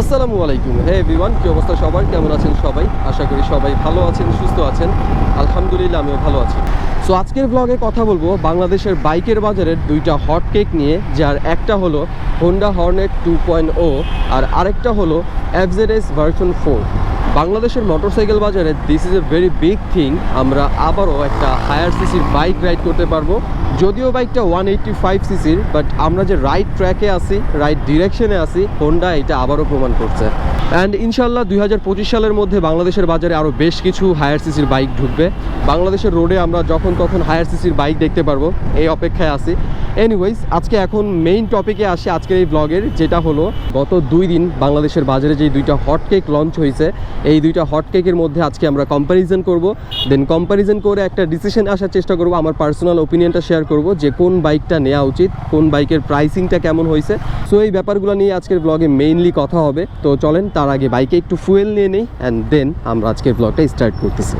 আসসালামু আলাইকুম। হে বিমান কী অবস্থা সবার? কেমন আছেন সবাই? আশা করি সবাই ভালো আছেন, সুস্থ আছেন। আলহামদুলিল্লাহ, আমিও ভালো আছি। সো আজকের ব্লগে কথা বলব বাংলাদেশের বাইকের বাজারের দুইটা হট কেক নিয়ে, যার একটা হলো Honda Hornet two point O আর আরেকটা হলো এফজেডএস ভার্সন ফোর বাংলাদেশের মোটরসাইকেল বাজারে this is a very big thing আমরা আবারও একটা হায়ার সিসির বাইক রাইড করতে পারব। যদিও বাইকটা ওয়ান এইট্টি ফাইভ সিসির বাট আমরা যে রাইট ট্র্যাকে আছি রাইট ডিরেকশনে আছি হোন্ডা এটা আবারও প্রমাণ করছে। অ্যান্ড ইনশাল্লাহ দুই হাজার পঁচিশ সালের মধ্যে বাংলাদেশের বাজারে আরও বেশ কিছু হায়ার সিসির বাইক ঢুকবে। বাংলাদেশের রোডে আমরা যখন তখন হায়ার সিসির বাইক দেখতে পারব, এই অপেক্ষায় আছি। এনিওয়েজ আজকে এখন মেইন টপিকে আসি আজকের এই ব্লগের যেটা হলো গত দুই দিন বাংলাদেশের বাজারে যে দুইটা হট কেক লঞ্চ হয়েছে এই দুইটা হট কেকের মধ্যে আজকে আমরা কম্প্যারিজন করব। দেন কম্প্যারিজন করে একটা ডিসিশন আসার চেষ্টা করব, আমার পার্সোনাল ওপিনিয়নটা শেয়ার করব যে কোন বাইকটা নেওয়া উচিত, কোন বাইকের প্রাইসিংটা কেমন হয়েছে। সো এই ব্যাপারগুলো নিয়ে আজকের ব্লগে মেইনলি কথা হবে। তো চলেন, তার আগে বাইকে একটু ফুয়েল নিয়ে নেই অ্যান্ড দেন আমরা আজকের ব্লগটা স্টার্ট করতেছি।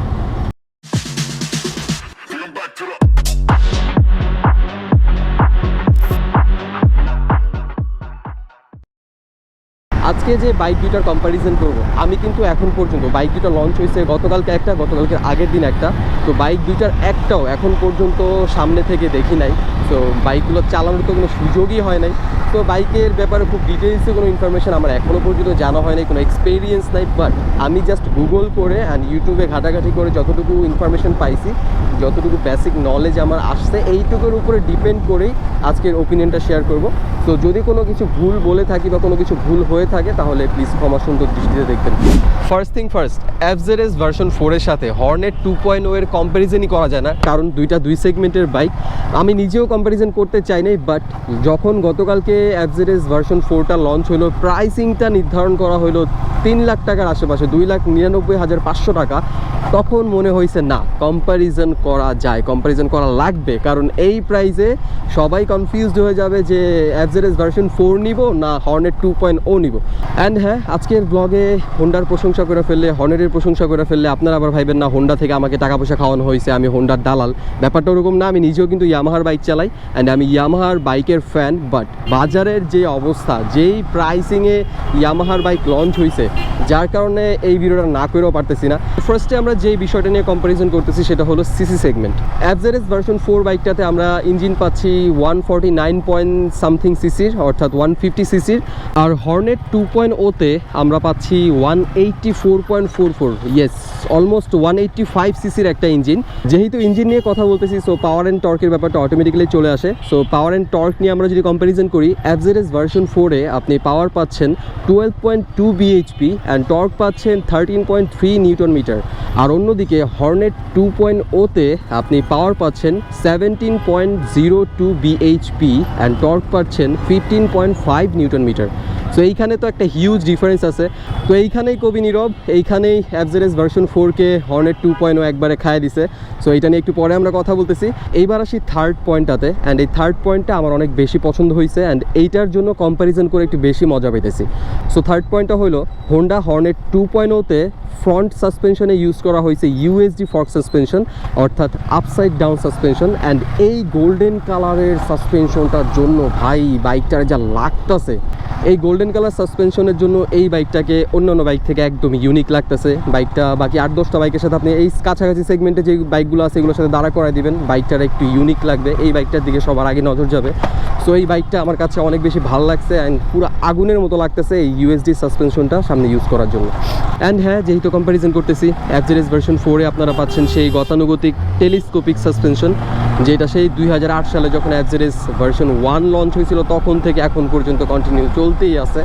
আজকে যে বাইক দুইটার কম্প্যারিজন করব, আমি কিন্তু এখন পর্যন্ত বাইক দুটো লঞ্চ হয়েছে গতকালকে একটা গতকালকে আগের দিন একটা। তো বাইক দুইটার একটাও এখন পর্যন্ত সামনে থেকে দেখি নাই। তো বাইকগুলো চালানোর তো কোনো সুযোগই হয় নাই। তো বাইকের ব্যাপারে খুব ডিটেলসে কোনো ইনফরমেশান আমার এখনও পর্যন্ত জানা হয় নাই, কোনো এক্সপিরিয়েন্স নাই। বাট আমি জাস্ট গুগল করে অ্যান্ড ইউটিউবে ঘাটাঘাটি করে যতটুকু ইনফরমেশন পাইছি যতটুকু বেসিক নলেজ আমার আসছে, এইটুকুর উপরে ডিপেন্ড করেই আজকের ওপিনিয়নটা শেয়ার করব। তো যদি কোনো কিছু ভুল বলে থাকি বা কোনো কিছু ভুল হয়ে থাকে, তাহলে প্লিজ ক্ষমা সুন্দর দৃষ্টিতে দেখবেন। First thing first FZS version ফোরের সাথে হর্নেট টু পয়েন্ট এর কম্প্যারিজনই করা যায় না, কারণ দুইটা দুই সেগমেন্টের বাইক আমি নিজেও কম্প্যারিজন করতে চাই নাই বাট যখন গতকালকে এফজেডএস ভার্সন ফোরটা লঞ্চ হলো প্রাইসিংটা নির্ধারণ করা হলো তিন লাখ টাকার আশেপাশে, দুই লাখ নিরানব্বই হাজার পাঁচশো টাকা, তখন মনে হয়েছে না কম্প্যারিজন করা যায় কম্প্যারিজন করা লাগবে। কারণ এই প্রাইসে সবাই কনফিউজড হয়ে যাবে যে এফজেডএস ভার্সন ফোর নিব না হর্নেট টু পয়েন্ট ও নিব। অ্যান্ড হ্যাঁ আজকের ব্লগে হোন্ডার প্রশংসা করে ফেললে হর্নেটের প্রশংসা করে ফেললে আপনারা আবার ভাইবেন না হোন্ডা থেকে আমাকে টাকা পয়সা খাওয়ানো হয়েছে, আমি হোন্ডার দালাল। ব্যাপারটা ওরকম না, আমি নিজেও কিন্তু ইয়ামাহার বাইক চালাই অ্যান্ড আমি ইয়ামাহার বাইকের ফ্যান বাট বাজারের যে অবস্থা, যেই প্রাইসিংয়ে ইয়ামাহার বাইক লঞ্চ হয়েছে যার কারণে এই ভিডিওটা না করেও পারতেছি না। ফার্স্টে আমরা যেই বিষয়টা নিয়ে কম্পারিজন করতেছি সেটা হলো CC segment FZS version four বাইকটাতে আমরা ইঞ্জিন পাচ্ছি one forty nine point something সিসির অর্থাৎ ওয়ান ফিফটি সিসির আর হর্নেট টু পয়েন্ট ওতে আমরা পাচ্ছি one eighty four point four four yes almost one eighty five সিসির একটা ইঞ্জিন যেহেতু ইঞ্জিন নিয়ে কথা বলতেছি সো পাওয়ার অ্যান্ড টর্কের ব্যাপারটা অটোমেটিক্যালি চলে আসে। সো পাওয়ার অ্যান্ড টর্ক নিয়ে আমরা যদি কম্পারিজন করি অ্যাভজারেজ ভার্সন ফোরে আপনি পাওয়ার পাচ্ছেন twelve point two BHP and torque পাচ্ছেন thirteen point three newton meter আর অন্যদিকে হর্নেট টু পয়েন্ট ওতে আপনি পাওয়ার পাচ্ছেন seventeen point zero two BHP and torque পাচ্ছেন fifteen point five newton meter so এইখানে তো একটা হিউজ ডিফারেন্স আছে। তো এইখানেই কবি নীরব, এইখানেই অ্যাভজারেজ ভার্সন ফোরকে হর্নেট টু পয়েন্ট ও একবারে খায় দিছে। সো এটা নিয়ে একটু পরে আমরা কথা বলতেছি। এইবার আসি থার্ড পয়েন্টটাতে অ্যান্ড এই থার্ড পয়েন্টটা আমার অনেক বেশি পছন্দ হয়েছে অ্যান্ড এইটার জন্য কম্প্যারিজন করে একটু বেশি মজা পেতেছি সো থার্ড পয়েন্টটা হলো হোন্ডা হর্নেট টু পয়েন্ট ওতে ফ্রন্ট সাসপেনশনে ইউজ করা হয়েছে ইউএসডি ফর্ক সাসপেনশন, অর্থাৎ আপসাইড ডাউন সাসপেনশন অ্যান্ড এই গোল্ডেন কালারের সাসপেনশনটার জন্য ভাই, বাইকটার যা লাগতেছে এই গোল্ডেন কালার সাসপেনশনের জন্য এই বাইকটাকে অন্যান্য বাইক থেকে একদম ইউনিক লাগতেছে। বাইকটা বাকি আট দশটা বাইকের সাথে আপনি এই কাছাকাছি সেগমেন্টে যে বাইকগুলো আছে, এগুলোর সাথে দাঁড়া করায় দিবেন। বাইকটার একটু ইউনিক লাগবে। এই বাইকটার দিকে সবার আগে নজর যাবে। সো এই বাইকটা আমার কাছে অনেক বেশি ভালো লাগছে অ্যান্ড পুরো আগুনের মতো লাগতেছে এই ইউএসডি সাসপেনশনটা সামনে ইউজ করার জন্য। অ্যান্ড হ্যাঁ যেহেতু কম্প্যারিজন করতেছি অ্যাভজারেজ ভার্সন ফোরে আপনারা পাচ্ছেন সেই গতানুগতিক টেলিস্কোপিক সাসপেনশন যেটা সেই দুই হাজার আট সালে যখন অ্যাভজারেজ ভার্সন ওয়ান লঞ্চ হয়েছিল, তখন থেকে এখন পর্যন্ত কন্টিনিউ চলতেই আছে।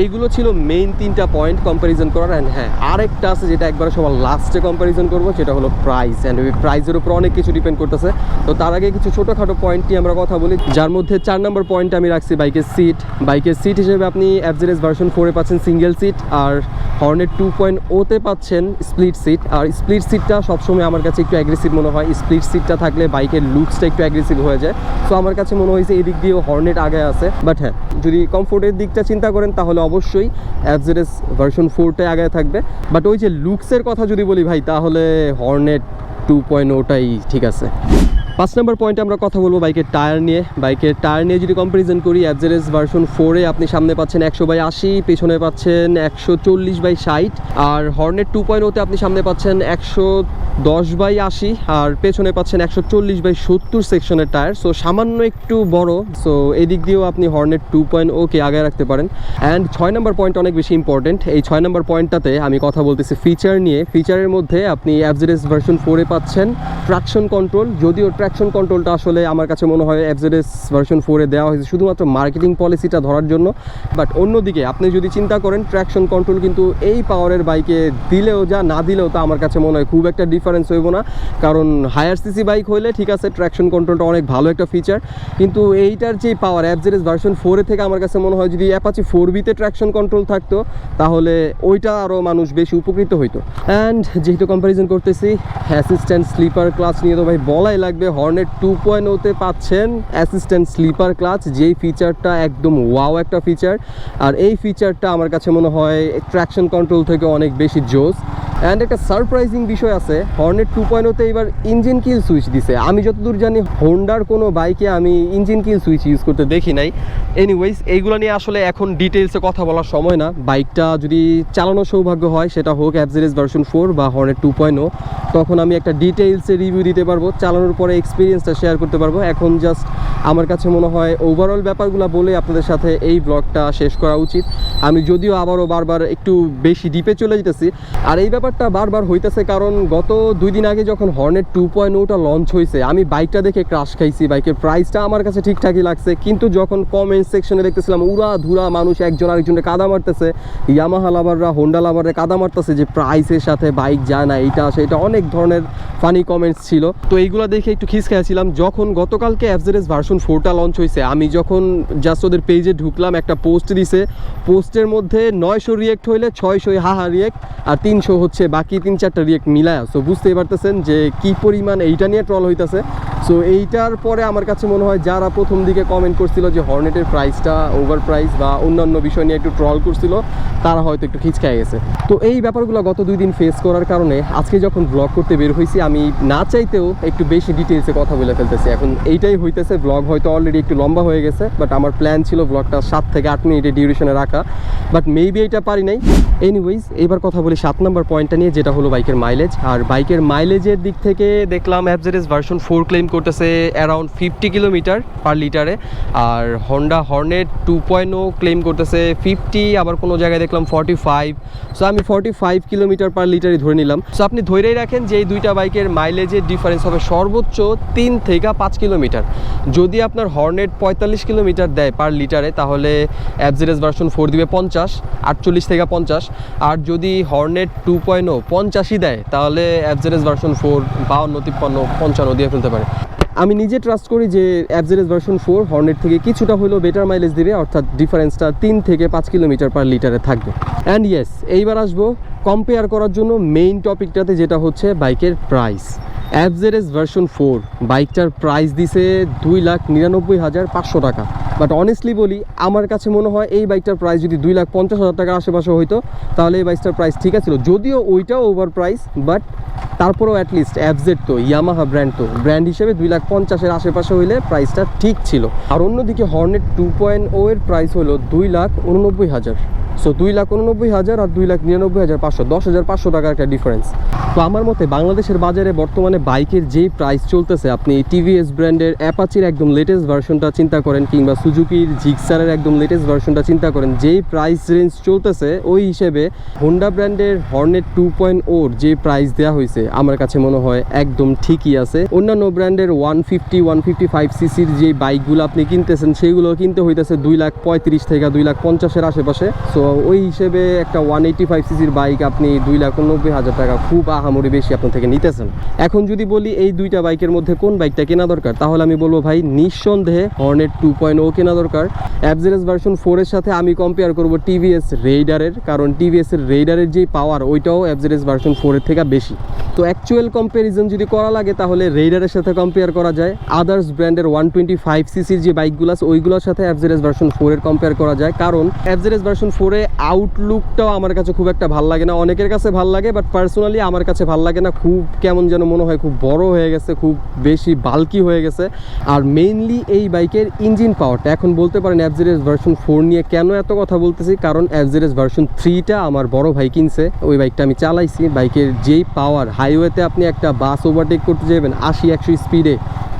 এইগুলো ছিল মেইন তিনটা পয়েন্ট কম্প্যারিজন করার অ্যান্ড হ্যাঁ আরেকটা আছে যেটা একবারে সবার লাস্টে কম্প্যারিজন করব, সেটা হলো প্রাইস অ্যান্ড ওই প্রাইসের উপর অনেক কিছু ডিপেন্ড করতেছে। তো তার আগে কিছু ছোটোখাটো পয়েন্ট নিয়ে আমরা কথা বলি, যার মধ্যে চার নম্বর পয়েন্ট আমি রাখছি বাইকের সিট বাইকের সিট হিসেবে আপনি অ্যাভজারেজ ভার্সন ফোরে পাচ্ছেন সিঙ্গেল সিট আর হর্নেট টু পয়েন্ট ওতে পাচ্ছেন স্প্লিট সিট আর স্প্লিট সিটটা সবসময় আমার কাছে একটু অ্যাগ্রেসিভ মনে হয়। স্প্লিট সিটটা থাকলে বাইকের লুকসটা একটু অ্যাগ্রেসিভ হয়ে যায়। সো আমার কাছে মনে হয়েছে এই দিক দিয়েও হর্নেট আগে আছে। বাট হ্যাঁ যদি কমফোর্টের দিকটা চিন্তা করেন, তাহলে অবশ্যই অ্যাভজেরেস ভার্সন ফোরটাই আগে থাকবে। বাট ওই যে লুকসের কথা যদি বলি ভাই, তাহলে হর্নেট টু পয়েন্ট ওটাই ঠিক আছে। পাঁচ নম্বর পয়েন্টে আমরা কথা বলব বাইকের টায়ার নিয়ে। বাইকের টায়ার নিয়ে যদি কম্পারিজন করি অ্যাভারেজ ভার্সন ফোরে আপনি সামনে পাচ্ছেন একশো বাই আশি, পেছনে পাচ্ছেন একশো চল্লিশ বাই ষাট, আর হর্নেট টু পয়েন্ট ওতে আপনি সামনে পাচ্ছেন একশো দশ বাই আশি, আর পেছনে পাচ্ছেন একশো চল্লিশ বাই সত্তর সেকশনের টায়ার সো সামান্য একটু বড় সো এদিক দিয়েও আপনি হর্নেট টু পয়েন্ট ওকে আগে রাখতে পারেন। অ্যান্ড ছয় নম্বর পয়েন্ট অনেক বেশি ইম্পর্টেন্ট এই ছয় নম্বর পয়েন্টটাতে আমি কথা বলতেছি ফিচার নিয়ে। ফিচারের মধ্যে আপনি অ্যাভারেজ ভার্সন ফোরে পাচ্ছেন ট্রাকশন কন্ট্রোল যদিও ট্র্যাকশন কন্ট্রোলটা আসলে আমার কাছে মনে হয় অ্যাভারেজ ভার্সন ফোরে দেওয়া হয়েছে, শুধুমাত্র মার্কেটিং পলিসিটা ধরার জন্য। বাট অন্যদিকে আপনি যদি চিন্তা করেন ট্র্যাকশন কন্ট্রোল কিন্তু এই পাওয়ারের বাইকে দিলেও যা, না দিলেও তা আমার কাছে মনে হয় খুব একটা ডিফারেন্স হইব না। কারণ হায়ার সিসি বাইক হইলে ঠিক আছে ট্র্যাকশন কন্ট্রোলটা অনেক ভালো একটা ফিচার কিন্তু এইটার যে পাওয়ার অ্যাভারেজ ভার্সন ফোরে থেকে আমার কাছে মনে হয় যদি অ্যাপাচি ফোর বিতে ট্র্যাকশন কন্ট্রোল থাকতো, তাহলে ওইটা আরও মানুষ বেশি উপকৃত হইতো। অ্যান্ড যেহেতু কম্প্যারিজন করতেছি অ্যাসিস্ট্যান্ট স্লিপার ক্লাস নিয়ে তো ভাই বলাই লাগবে হর্নেট টু পয়েন্ট ওতে পাচ্ছেন অ্যাসিস্ট্যান্ট স্লিপার ক্লাচ যেই ফিচারটা একদম ওয়াও একটা ফিচার আর এই ফিচারটা আমার কাছে মনে হয় ট্র্যাকশন কন্ট্রোল থেকে অনেক বেশি জোস অ্যান্ড একটা সারপ্রাইজিং বিষয় আছে হর্নেট টু পয়েন্ট ওতে এবার ইঞ্জিন কিল সুইচ দিছে। আমি যতদূর জানি হোন্ডার কোনো বাইকে আমি ইঞ্জিন কিল সুইচ ইউজ করতে দেখি নাই। এনিওয়েজ এইগুলো নিয়ে আসলে এখন ডিটেলসে কথা বলার সময় না। বাইকটা যদি চালানো সৌভাগ্য হয়, সেটা হোক অ্যাভারেজ ভার্সন ফোর বা হর্নেট টু পয়েন্ট তখন আমি একটা ডিটেলসে রিভিউ দিতে পারব, চালানোর পরে এক্সপিরিয়েন্সটা শেয়ার করতে পারব। এখন জাস্ট আমার কাছে মনে হয় ওভারঅল ব্যাপারগুলো বলে আপনাদের সাথে এই ব্লগটা শেষ করা উচিত। আমি যদিও আবারও বারবার একটু বেশি ডিপে চলে যেতেছি, আর এই ব্যাপারটা বারবার হইতেছে কারণ গত দুই দিন আগে যখন হর্নেট টু পয়েন্ট ওটা লঞ্চ হয়েছে আমি বাইকটা দেখে ক্রাশ খাইছি বাইকের প্রাইসটা আমার কাছে ঠিকঠাকই লাগছে, কিন্তু যখন কমেন্ট সেকশনে দেখতেছিলাম উড়া ধুরা মানুষ একজন আরেকজনকে কাদা মারতেছে ইয়ামাহা লাভাররা হোন্ডা লাভারে কাদা মারতেছে যে প্রাইসের সাথে বাইক যায় না, এইটা সেটা অনেক ধরনের ফানি কমেন্টস ছিল। তো এইগুলো দেখে একটু খিস খেয়েছিলাম। যখন গতকালকে অ্যাপজেরেস ভার্সন ফোরটা লঞ্চ হয়েছে আমি যখন জাস্ট ওদের পেজে ঢুকলাম, একটা পোস্ট দিছে। পোস্টের মধ্যে নয়শো রিয়েক্ট হইলে ছয়শো হাহা রিয়েক্ট আর তিনশো হচ্ছে বাকি তিন চারটা রিয়েক্ট মিলায়। সো বুঝতেই পারতেছেন যে কি পরিমাণ এইটা নিয়ে ট্রল হইতাছে। সো এইটার পরে আমার কাছে মনে হয় যারা প্রথম দিকে কমেন্ট করছিল যে হর্নেটের প্রাইসটা ওভার প্রাইস বা অন্যান্য বিষয় নিয়ে একটু ট্রল করছিল, তারা হয়তো একটু খিচকায় গেছে। তো এই ব্যাপারগুলো গত দুই দিন ফেস করার কারণে আজকে যখন ব্লগ করতে বের হয়েছি, আমি না চাইতেও একটু বেশি ডিটেলসে কথা বলে ফেলতেছি। এখন এইটাই হইতেছে ব্লগ হয়তো অলরেডি একটু লম্বা হয়ে গেছে বাট আমার প্ল্যান ছিল ব্লগটা সাত থেকে আট মিনিটের ডিউরেশনে রাখা বাট মেবি এটা পারি নাই। এনিওয়েজ এবার কথা বলি সাত নম্বর পয়েন্টটা নিয়ে, যেটা হলো বাইকের মাইলেজ আর বাইকের মাইলেজের দিক থেকে দেখলাম অ্যাভারেজ ভার্সন ফোর ক্লেম করতেছে অ্যারাউন্ড ফিফটি কিলোমিটার পার লিটারে আর Honda Hornet two point claim করতেছে ফিফটি আবার কোনো জায়গায় দেখলাম ফর্টি ফাইভ সো আমি ফর্টি ফাইভ কিলোমিটার পার লিটারই ধরে নিলাম। সো আপনি ধরেই রাখেন যে এই দুইটা বাইকের মাইলেজের ডিফারেন্স হবে সর্বোচ্চ তিন থেকে পাঁচ কিলোমিটার যদি আপনার হর্নেট পঁয়তাল্লিশ কিলোমিটার দেয় পার লিটারে তাহলে অ্যাভারেজ ভার্সন ফোর দিবে পঞ্চাশ, আটচল্লিশ থেকে পঞ্চাশ। আর যদি হর্নেট টু পয়েন্ট পঞ্চাশই দেয়, তাহলে অ্যাভারেজ ভার্সন ফোর বাউন্ন, তিপ্পান্ন, পঞ্চান্ন দিয়ে ফেলতে পারে। আমি নিজে ট্রাস্ট করি যে অ্যাভারেজ ভার্সন ফোর হর্নেট থেকে কিছুটা হলেও বেটার মাইলেজ দেবে, অর্থাৎ ডিফারেন্সটা তিন থেকে পাঁচ কিলোমিটার পার লিটারে থাকবে। অ্যান্ড ইয়েস এইবার আসব কম্পেয়ার করার জন্য মেইন টপিকটাতে যেটা হচ্ছে বাইকের প্রাইস অ্যাভারেজ ভার্সন ফোর বাইকটার প্রাইস দিছে দুই লাখ নিরানব্বই হাজার পাঁচশো টাকা। বাট অনেস্টলি বলি, আমার কাছে মনে হয় এই বাইকটার প্রাইস যদি দুই লাখ পঞ্চাশ হাজার টাকার আশেপাশে হইতো, তাহলে এই বাইকটার প্রাইস ঠিক আছে যদিও ওইটাও ওভার প্রাইস বাট তারপরেও অ্যাটলিস্ট অ্যাফজেড তো ইয়ামাহা ব্র্যান্ড তো ব্র্যান্ড হিসেবে দুই লাখ পঞ্চাশের আশেপাশে হইলে প্রাইসটা ঠিক ছিল। আর অন্যদিকে হর্নেট টু পয়েন্ট ও এর প্রাইস হলো দুই লাখ উননব্বই হাজার। সো দুই লাখ উননব্বই হাজার আর দুই লাখ নিরানব্বই হাজার পাঁচশো, দশ হাজার পাঁচশো টাকার একটা ডিফারেন্স তো আমার মতে বাংলাদেশের বাজারে বর্তমানে বাইকের যেই প্রাইস চলতেছে, আপনি টিভিএস ব্র্যান্ডের অ্যাপাচির একদম লেটেস্ট ভার্সনটা চিন্তা করেন কিংবা সুজুকির জিক্সারের একদম লেটেস্ট ভার্সনটা চিন্তা করেন, যেই প্রাইস রেঞ্জ চলতেছে, ওই হিসেবে হোন্ডা ব্র্যান্ডের হর্নেট টু পয়েন্ট ওর যে প্রাইস দেওয়া হয়েছে, আমার কাছে মনে হয় একদম ঠিকই আছে। অন্যান্য ব্র্যান্ডের one fifty one fifty five সিসির যে বাইকগুলো আপনি কিনতেছেন সেইগুলো কিনতে হইতেছে দুই লাখ পঁয়ত্রিশ থেকে দুই লাখ পঞ্চাশের আশেপাশে। সো ওই হিসেবে একটা ওয়ান এইটি ফাইভ সিসির বাইক আপনি দুই লাখ উনব্বই হাজার টাকা খুব আহামরি বেশি আপনার থেকে নিতেছেন। এখন যদি বলি এই দুইটা বাইকের মধ্যে কোন বাইকটা কেনা দরকার, তাহলে আমি বলব ভাই, নিঃসন্দেহে হর্নেট টু পয়েন্ট ও কেনা দরকার। অ্যাভারেজ ভার্সন ফোরের সাথে আমি কম্পেয়ার করব টিভিএস রেইডারের কারণ টিভিএস এর রেইডারের যে পাওয়ার ওইটাও অ্যাভারেজ ভার্সন ফোরের থেকে বেশি। তো অ্যাকচুয়াল কম্প্যারিজন যদি করা লাগে, তাহলে রেইডারের সাথে কম্পেয়ার করা যায়। আদার্স ব্র্যান্ডের ওয়ান টোয়েন্টি ফাইভ সিসির যে বাইকগুলো আছে, ওইগুলোর সাথে অ্যাভারেজ ভার্সন ফোরের কম্পেয়ার করা যায়। কারণ অ্যাভারেজ ভার্সন ফোরে আউটলুকটাও আমার কাছে খুব একটা ভালো লাগে না। অনেকের কাছে ভালো লাগে বাট পার্সোনালি আমার কাছে ভালো লাগে না। খুব কেমন যেন মনে হয় খুব বড় হয়ে গেছে, খুব বেশি বাল্কি হয়ে গেছে। আর মেইনলি এই বাইকের ইঞ্জিন পাওয়ারটা এখন বলতে পারেন অ্যাভজেরেস ভার্সন ফোর নিয়ে কেন এত কথা বলতেছি? কারণ অ্যাভজেরেস ভার্সন থ্রিটা আমার বড় ভাই কিনছে। ওই বাইকটা আমি চালাইছি। বাইকের যেই পাওয়ার হাইওয়েতে আপনি একটা বাস ওভারটেক করতে যাবেন আশি, একশো স্পিডে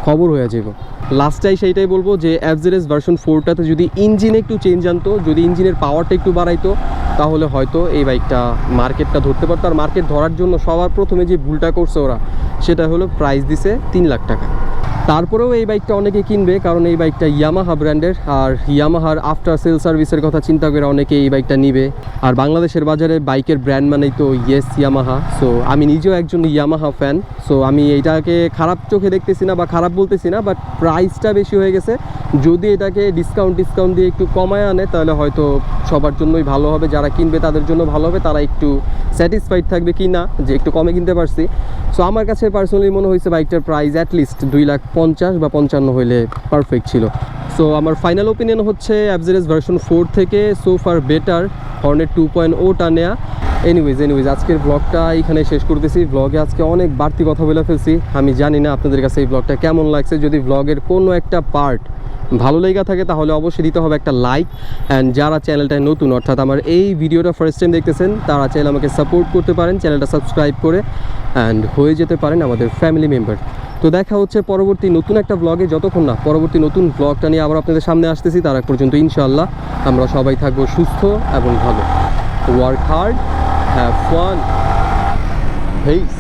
খবর হয়ে যাবে লাস্টটাই সেইটাই বলব যে অ্যাভজেরেস ভার্সন ফোরটাতে যদি ইঞ্জিনে একটু চেঞ্জ আনতো, যদি ইঞ্জিনের পাওয়ারটা একটু বাড়াইতো, তাহলে হয়তো এই বাইকটা মার্কেটটা ধরতে পারতো। আর মার্কেট ধরার জন্য সবার প্রথমে যে ভুলটা করছে ওরা, সেটা হলো প্রাইস দিছে তিন লাখ টাকা। তারপরেও এই বাইকটা অনেকে কিনবে, কারণ এই বাইকটা ইয়ামাহা ব্র্যান্ডের আর ইয়ামাহার আফটার সেল সার্ভিসের কথা চিন্তা করে অনেকে এই বাইকটা নিবে। আর বাংলাদেশের বাজারে বাইকের ব্র্যান্ড মানেই তো ইয়েস ইয়ামাহা সো আমি নিজেও একজন ইয়ামাহা ফ্যান সো আমি এইটাকে খারাপ চোখে দেখতেছি না বা খারাপ বলতেছি না বাট প্রাইসটা বেশি হয়ে গেছে। যদি এটাকে ডিসকাউন্ট ডিসকাউন্ট দিয়ে একটু কমায় আনে, তাহলে হয়তো সবার জন্যই ভালো হবে। যারা কিনবে, তাদের জন্য ভালো হবে। তারা একটু স্যাটিসফাইড থাকবে কি না যে একটু কমে কিনতে পারছি। সো আমার কাছে পার্সোনালি মনে হয়েছে বাইকটার প্রাইস অ্যাটলিস্ট দুই লাখ পঞ্চাশ বা পঞ্চান্ন হইলে পারফেক্ট ছিল। সো আমার ফাইনাল ওপিনিয়ন হচ্ছে অ্যাবজেরেস ভার্সন ফোর থেকে so far better Hornet two point ওটা নেয়া। এনিওয়েজ এনিওয়েজ আজকের ব্লগটা এখানে শেষ করতেছি। ব্লগে আজকে অনেক বাড়তি কথা বলে ফেলছি। আমি জানি না আপনাদের কাছে এই ব্লগটা কেমন লাগছে। যদি ব্লগের কোনো একটা পার্ট ভালো লেগে থাকে, তাহলে অবশ্যই দিতে হবে একটা লাইক অ্যান্ড যারা চ্যানেলটায় নতুন, অর্থাৎ আমার এই ভিডিওটা ফার্স্ট টাইম দেখতেছেন, তারা চাইলে আমাকে সাপোর্ট করতে পারেন, চ্যানেলটা সাবস্ক্রাইব করে অ্যান্ড হয়ে যেতে পারেন আমাদের ফ্যামিলি মেম্বার তো দেখা হচ্ছে পরবর্তী নতুন একটা ব্লগে যতক্ষণ না পরবর্তী নতুন ব্লগটা নিয়ে আবার আপনাদের সামনে আসতেছি, তার পর্যন্ত ইনশাআল্লাহ আমরা সবাই থাকব সুস্থ এবং ভালো। Work hard have fun Hayes